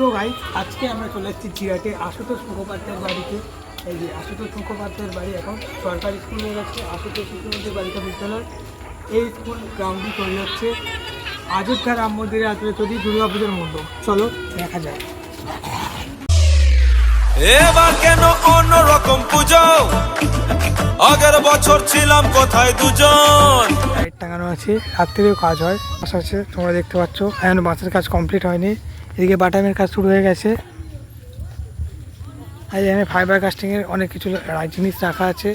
So ভাই আজকে আমরা চলে এসেছি জিরাটে আশুতোষ মুখোপাধ্যায়ের বাড়িতে। এই যে আশুতোষ মুখোপাধ্যায়ের বাড়ি এখন সরকারি স্কুল হয়ে গেছে আশুতোষ মুখোপাধ্যায় বালিকা বিদ্যালয়। এই স্কুল গ্রাউন্ডটি তৈরি হচ্ছে অযোধ্যা রাম মন্দিরে আদলে তৈরি দুর্গা পুজোর মণ্ডপ। চলো দেখা যায় এবার কেন অন্যরকম পুজো? আগের বছর ছিলাম কোথায় দুজন? লাইট টাঙানো আছে রাত্রিরেও কাজ হয়। আশা আছে তোমরা দেখতে পাচ্ছ। এখন বাসের কাজ কমপ্লিট হয়নি। এদিকে বাটামের কাজ শুরু হয়ে গেছে। আর এখানে ফাইবার কাস্টিংয়ের অনেক কিছু জিনিস রাখা আছে।